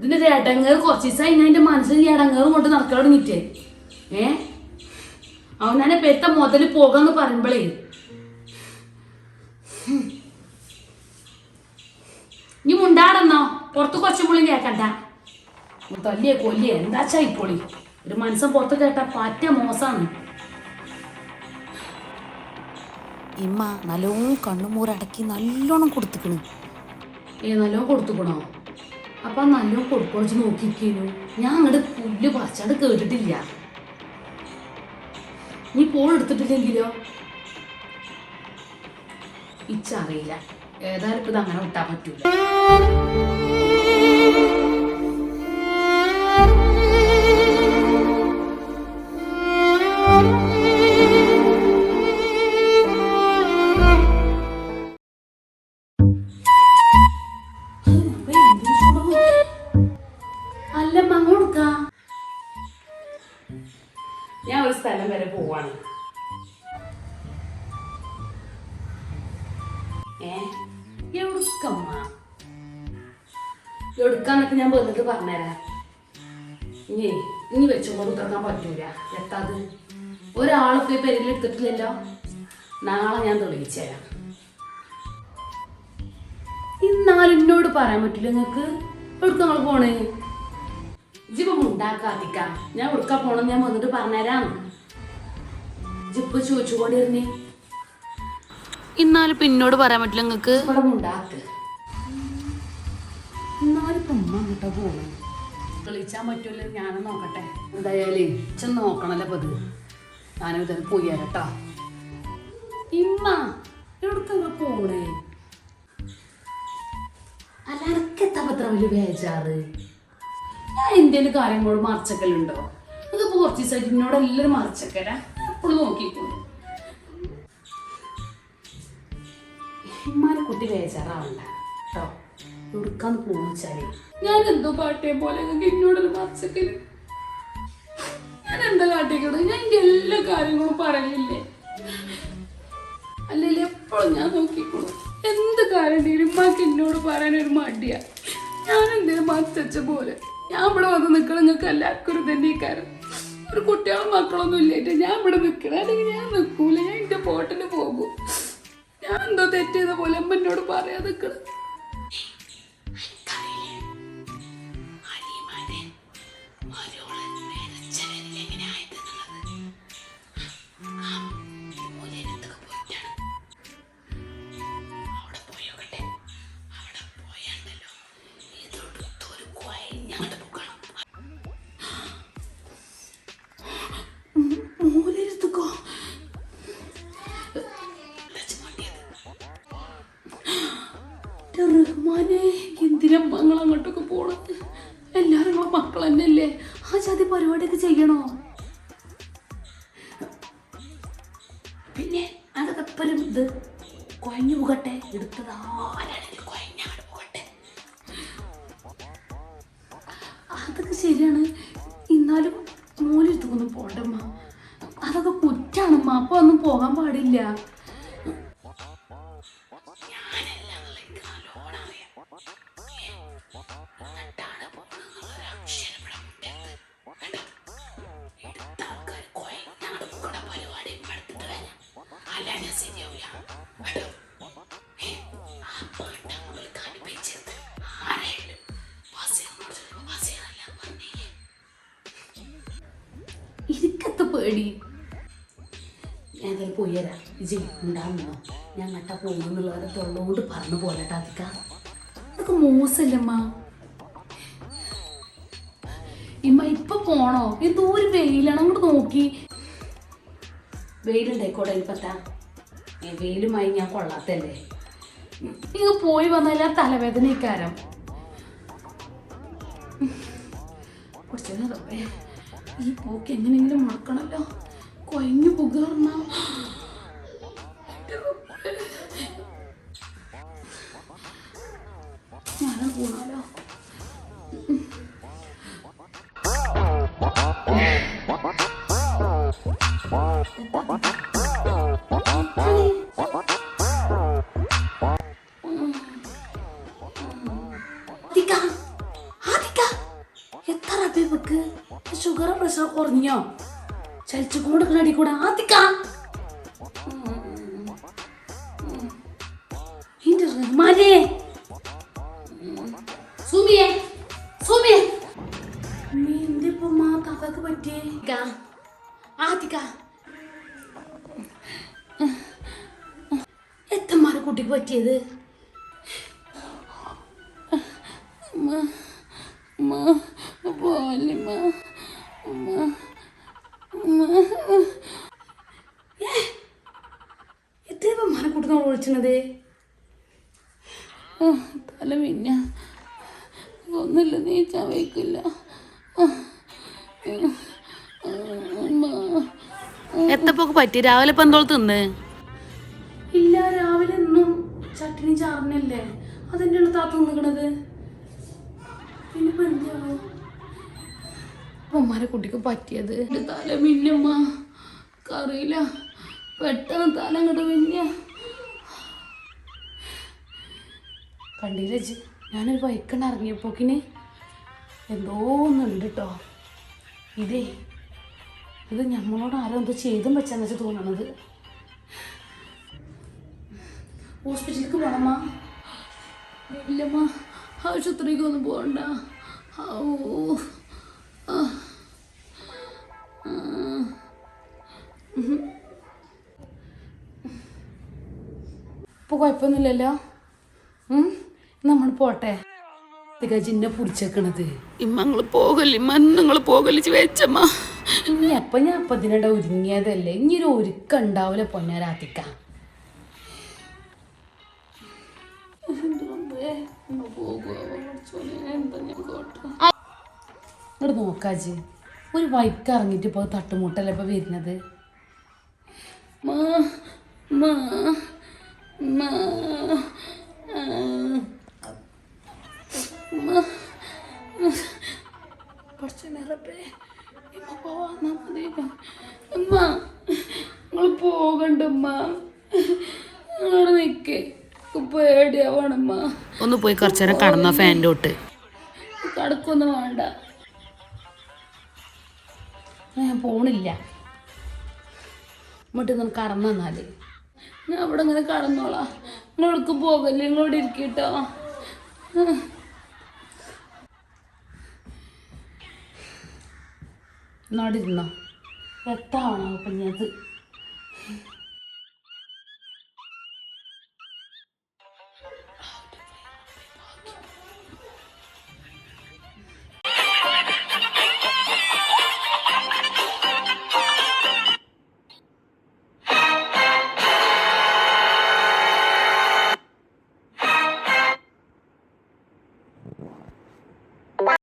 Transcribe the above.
ഇതിന്റെ ഒരു ഇടങ്ങേറ് കുറച്ച് ദിവസമായി ഞാൻ എന്റെ മനസ്സിൽ ഈ ഇടങ്ങേറും കൊണ്ട് നടക്കാൻ തുടങ്ങിട്ടേ ഏ? അവനെ പെത്ത മുതൽ പോകാന്ന് പറയുമ്പോഴേ നീ മുണ്ടാടെന്നോ? പുറത്ത് കുറച്ചുമ്പോഴും കേക്കണ്ട. തല്ലിയെ കൊല്ലിയെ എന്താച്ചാ ഇപ്പൊളി? ഒരു മനസ്സൻ പുറത്ത് കേട്ട പറ്റ മോശാണ്. ഇമ്മ നല്ലോണം കണ്ണുമൂരടക്കി നല്ലോണം കൊടുത്തുക്കണ്. ഏ നല്ലോണം കൊടുത്തുക്കണോ? അപ്പൊ നല്ലോണം കൊടുക്കുറച്ച് നോക്കിക്കുന്നു ഞാൻ അങ്ങോട്ട് പുല്ല് പറിച്ചത് കേട്ടിട്ടില്ല. നീ പോൾ എടുത്തിട്ടില്ലെങ്കിലോ? ഇച്ചറിയില്ല. ഏതായാലും ഇപ്പൊ ഇത് അങ്ങനെ വിട്ടാൻ പറ്റൂല. അല്ല മങ്ങോടുക്ക ഞാൻ ഒരു സ്ഥലം വരെ പോവാണ്. ഏ? എവിടുക്കമ്മ? എവിടുക്കാന്നൊക്കെ ഞാൻ വന്നിട്ട് പറഞ്ഞുതരാം. ഇനി ഇനി വെച്ചുകൊണ്ട് ഉത്തർക്കാൻ പറ്റൂല. എത്താത്? ഒരാളിപ്പോ ഈ പെരിയിൽ എടുത്തിട്ടില്ലല്ലോ? നാളെ ഞാൻ തെളിയിച്ചുതരാം ഇന്നാലും എന്നോട് പറയാൻ പറ്റില്ല നിങ്ങക്ക് എവിടുക്ക പോണേ? ജിപ്പം ഉണ്ടാക്കാതിക്ക ഞാൻ ഉടുക്ക പോണെന്ന് ഞാൻ വന്നിട്ട് പറഞ്ഞുതരാം ജിപ്പ് ചോദിച്ചുകൊണ്ടിരുന്നേ. ഇന്നാലും പിന്നോട് പറയാൻ പറ്റില്ല നിങ്ങക്ക് ഇവിടെ ഉണ്ടാക്ക് എന്നാലും ഉമ്മ അങ്ങോട്ടാ പോണു. കളിച്ചാൻ പറ്റുമല്ലോ ഞാനും നോക്കട്ടെ. എന്തായാലേ ചെന്ന് നോക്കണല്ലോ പതിവ് ഞാനും ഇതൊക്കെ പോയി തരട്ടോ ഇമ്മ എവിടുക്ക പോണേ? അല്ല എനക്കെത്താ പത്ര വലിയ ബേജാറ്. ഞാൻ എന്തേലും കാര്യങ്ങളോട് മറച്ചക്കലുണ്ടോ? അത് പോർച്ചുഗീസ് ആയിട്ട് എന്നോട് എല്ലാവരും മറച്ചക്കല. എപ്പോഴും നോക്കിക്കോളൂ ഇമ്മാരെ കുട്ടി ബേജാറാവണ്ട കേട്ടോ. എവിടുക്കാന്ന് പോണിച്ചാലേ ഞാൻ എന്തോ പാട്ടിയെ പോലെ എന്നോടൊരു മറച്ചക്കൽ. ഞാൻ എന്താ കാട്ടിക്കണത്? ഞാൻ എന്റെ എല്ലാ കാര്യങ്ങളും പറയില്ലേ അല്ലെങ്കിൽ എപ്പോഴും ഞാൻ നോക്കിക്കോളും. എന്ത് കാര്യം ഉമ്മാക്ക് എന്നോട് പറയാൻ ഒരു മടിയാ. ഞാൻ എന്തേലും മത്തച്ച പോലെ. ഞാൻ ഇവിടെ വന്ന് നിൽക്കണം. നിങ്ങൾക്ക് എല്ലാവർക്കും ഒരു തന്നെ കാരം ഒരു കുട്ടികളും മക്കളൊന്നും ഇല്ലായിട്ട് ഞാൻ ഇവിടെ നിൽക്കണം. അല്ലെങ്കിൽ ഞാൻ നിൽക്കൂല. ഞാൻ എന്റെ പോട്ടിന് പോകും. ഞാൻ എന്തോ തെറ്റെയ്ത പോലെ അമ്മ എന്നോട് പറയാതെ നിൽക്കണം. പിന്നെ അതൊക്കെ എപ്പോഴും ഇത് കുഴഞ്ഞു പോകട്ടെ? എടുത്തത് ആരാണെങ്കിലും പോകട്ടെ. അതൊക്കെ ശരിയാണ്. എന്നാലും മൂലെടുത്തൊന്നും പോണ്ടമ്മ അതൊക്കെ കുറ്റാണമ്മ അപ്പൊ ഒന്നും പോകാൻ പാടില്ല. ഞാൻ പോയി തരാം ഇജി ഉണ്ടാകുന്നോ ഞാൻ പോകുന്നുള്ളവരെ തൊള്ളോണ്ട് പറഞ്ഞു ഇമ്മ വെയിലാണ്. അങ്ങോട്ട് നോക്കി. വെയിലുണ്ടായിക്കോട്ടെ ഇപ്പത്താ വെയിലുമായി ഞാൻ കൊള്ളാത്തല്ലേ? നിങ്ങൾ പോയി വന്നാൽ ആ തലവേദനക്കാരം കുറച്ച് നേരം ഈ പോക്ക് എങ്ങനെയെങ്കിലും മുടക്കണല്ലോ കൊയഞ്ഞു പുകർന്ന. ഞാനും പോണാലോ. കുറഞ്ഞോ ചലിച്ചു കൂടെ അടി കൂടെ. ആത്തിക്ക! റഹ്മാനേ! സുമിയെ സുമിയെ! എന്തിപ്പോ മാ താത്താക്ക് പറ്റിയേ? ആത്തിക്ക! എത്തന്മാരെ കുട്ടിക്ക് പറ്റിയത്? എത്ര തല മിന്ന. ഒന്നുമില്ല നീ ചവയ്ക്കില്ല. എത്തപ്പൊക്കെ പറ്റി? രാവിലെ ഇപ്പൊ എന്തോളം തിന്ന്? ഇല്ല രാവിലെ ഒന്നും ചട്ടിനി ചാറിനല്ലേ. അതെന്നെയാണ് ഉള്ള താത്ത നിൽക്കണത് പിന്നെ ഇപ്പൊ എന്താവോ? അമ്മമാരെ കുട്ടിക്ക് പറ്റിയത്. എന്റെ തല മിന്നമ്മ. കറിയില്ല. പെട്ടെന്ന് തല അങ്ങോട്ട് മിന്ന കണ്ടില്ല ഞാനൊരു ബൈക്കണ് ഇറങ്ങിയപ്പോക്കിന് എന്തോ ഒന്നുണ്ട് കേട്ടോ ഇതേ ഇത് നമ്മളോട് ആരോ എന്തോ ചെയ്തും വെച്ചാന്ന് വെച്ച് തോന്നണത്. ഹോസ്പിറ്റലിലേക്ക് പോണമ്മ. ഇല്ലമ്മ. ആശുപത്രിക്ക് ഒന്നും പോകണ്ട ഔ. ആ. ആ. ഉഹും. ഇപ്പൊ കുഴപ്പമൊന്നുമില്ലല്ലോ? നമ്മൾ പോട്ടെ തികജിന്നെ പിടിച്ചേക്കണത് ഇമ്മങ്ങൾ പോകൽ ഇമ്മ നിങ്ങൾ പോകല്ലേ വെച്ചമ്മ ഇനി അപ്പൊ ഞാൻ അപ്പൊ ഇതിനിടെ ഒരുങ്ങിയതല്ലേ ഇനി ഒരു ഒരുക്കം ഉണ്ടാവില്ല പൊന്നാരാത്തിക്ക ഇങ്ങോട്ട് നോക്കാജി ഒരു വൈക്ക് ഇറങ്ങിയിട്ട് ഇപ്പോൾ തട്ടുമുട്ടല്ലേ ഇപ്പോൾ വരുന്നത്? മാ മാ മാ ആ. മാ കുറച്ച് റബ്ബേ ഇമ്മ പോവാന്നാ മതി അമ്മ നിങ്ങൾ പോകണ്ട അമ്മ നിങ്ങളവിടെ നിൽക്കേ പേടിയാവണമ്മ ഒന്ന് പോയി കുറച്ചേരം കടന്നോ ഫാന്റെ തൊട്ട്. കടക്കൊന്നും വേണ്ട. ഞാൻ പോണില്ല. ഇങ്ങോട്ട് നിന്ന് കടന്നു തന്നാൽ ഞാൻ അവിടെ ഇങ്ങനെ കടന്നോളാം നിങ്ങൾക്ക് പോകല്ലേ? നിങ്ങളോട് ഇരിക്കട്ടോ. എന്നോട് ഇരുന്നോ? എത്താവണോ?